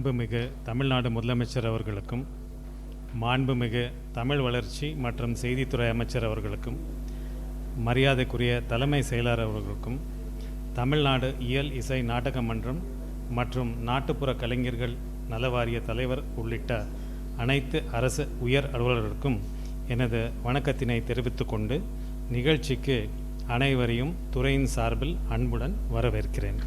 மாண்புமிகு தமிழ்நாடு முதலமைச்சர் அவர்களுக்கும் மாண்புமிகு தமிழ் வளர்ச்சி மற்றும் செய்தித்துறை அமைச்சர் அவர்களுக்கும் மரியாதைக்குரிய தலைமை செயலர் அவர்களுக்கும் தமிழ்நாடு இயல் இசை நாடக மன்றம் மற்றும் நாட்டுப்புற கலைஞர்கள் நலவாரிய தலைவர் உள்ளிட்ட அனைத்து அரசு உயர் அலுவலர்களுக்கும் எனது வணக்கத்தினை தெரிவித்துக்கொண்டு நிகழ்ச்சிக்கு அனைவரையும் துறையின் சார்பில் அன்புடன் வரவேற்கிறேன்.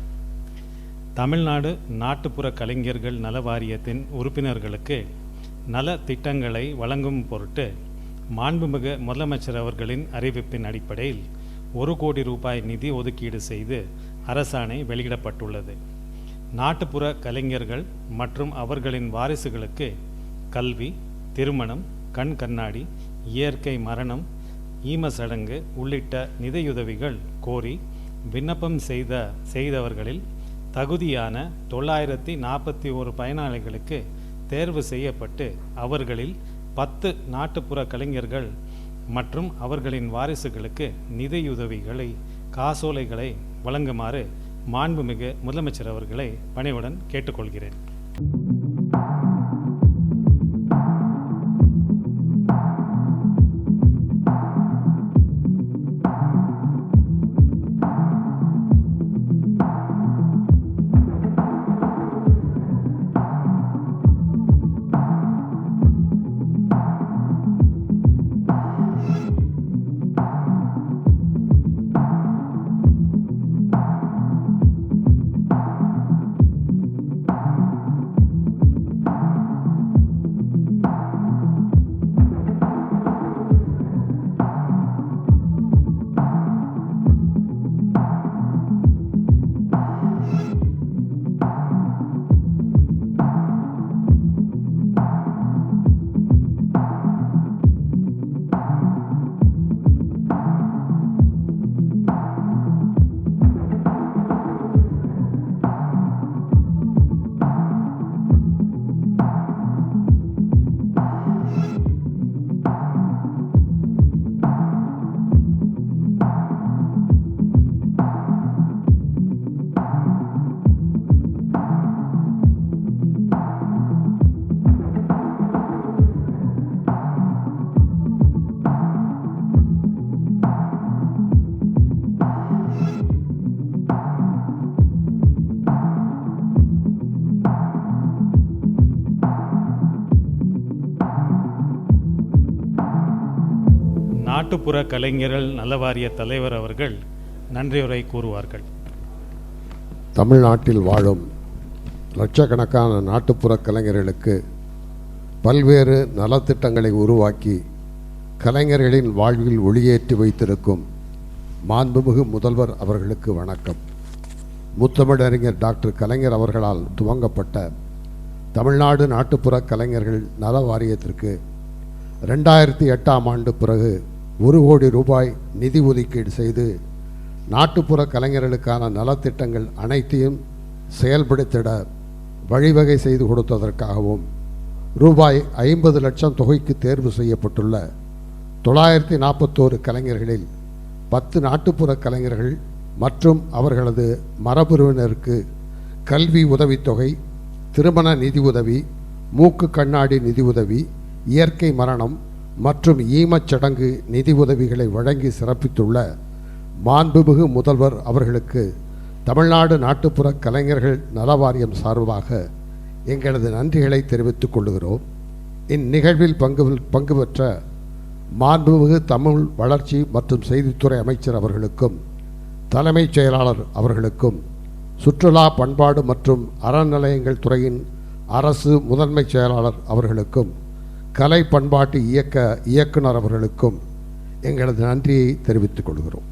தமிழ்நாடு நாட்டுப்புற கலைஞர்கள் நல வாரியத்தின் உறுப்பினர்களுக்கு நல திட்டங்களை வழங்கும் பொருட்டு மாண்புமிகு முதலமைச்சர் அவர்களின் அறிவிப்பின் அடிப்படையில் ஒரு கோடி ரூபாய் நிதி ஒதுக்கீடு செய்து அரசாணை வெளியிடப்பட்டுள்ளது. நாட்டுப்புற கலைஞர்கள் மற்றும் அவர்களின் வாரிசுகளுக்கு கல்வி திருமணம் கண் கண்ணாடி இயற்கை மரணம் ஈம சடங்கு உள்ளிட்ட நிதியுதவிகள் கோரி விண்ணப்பம் செய்த செய்தவர்களில் தகுதியான தொள்ளாயிரத்தி நாற்பத்தி ஒரு பயனாளிகளுக்கு தேர்வு செய்யப்பட்டு அவர்களில் பத்து நாட்டுப்புற கலைஞர்கள் மற்றும் அவர்களின் வாரிசுகளுக்கு நிதியுதவிகளை காசோலைகளை வழங்குமாறு மாண்புமிகு முதலமைச்சர் அவர்களை பணிவுடன் கேட்டுக்கொள்கிறேன். நாட்டுப்புற கலைஞர்கள் நலவாரிய தலைவர் அவர்கள் நன்றியுரை கூறுவார்கள். தமிழ்நாட்டில் வாழும் லட்சக்கணக்கான நாட்டுப்புற கலைஞர்களுக்கு பல்வேறு நலத்திட்டங்களை உருவாக்கி கலைஞர்களின் வாழ்வில் ஒளியேற்றி வைத்திருக்கும் மாண்புமிகு முதல்வர் அவர்களுக்கு வணக்கம். முத்தமிழறிஞர் டாக்டர் கலைஞர் அவர்களால் துவங்கப்பட்ட தமிழ்நாடு நாட்டுப்புற கலைஞர்கள் நல வாரியத்திற்கு ரெண்டாயிரத்தி எட்டாம் ஆண்டு பிறகு ஒரு கோடி ரூபாய் நிதி ஒதுக்கீடு செய்து நாட்டுப்புற கலைஞர்களுக்கான நலத்திட்டங்கள் அனைத்தையும் செயல்படுத்திட வழிவகை செய்து கொடுத்ததற்காகவும் ரூபாய் ஐம்பது லட்சம் தொகைக்கு தேர்வு செய்யப்பட்டுள்ள தொள்ளாயிரத்தி நாற்பத்தோரு கலைஞர்களில் பத்து நாட்டுப்புற கலைஞர்கள் மற்றும் அவர்களது மரபுறவினருக்கு கல்வி உதவித்தொகை திருமண நிதி உதவி மூக்கு கண்ணாடி நிதி உதவி இயற்கை மரணம் மற்றும் ஈமச் சடங்கு நிதி உதவிகளை வழங்கி சிறப்பித்துள்ள மாண்புமிகு முதல்வர் அவர்களுக்கு தமிழ்நாடு நாட்டுப்புற கலைஞர்கள் நலவாரியம் சார்பாக எங்களது நன்றிகளை தெரிவித்துக் கொள்கிறோம். இந்நிகழ்வில் பங்கு பங்கு பெற்ற மாண்புமிகு தமிழ் வளர்ச்சி மற்றும் செய்தித்துறை அமைச்சர் அவர்களுக்கும் தலைமைச் செயலாளர் அவர்களுக்கும் சுற்றுலா பண்பாடு மற்றும் அறநிலையங்கள் துறையின் அரசு முதன்மைச் செயலாளர் அவர்களுக்கும் கலை பண்பாட்டு இயக்க இயக்குனர் அவர்களுக்கும் எங்களது நன்றியை தெரிவித்துக் கொள்கிறோம்.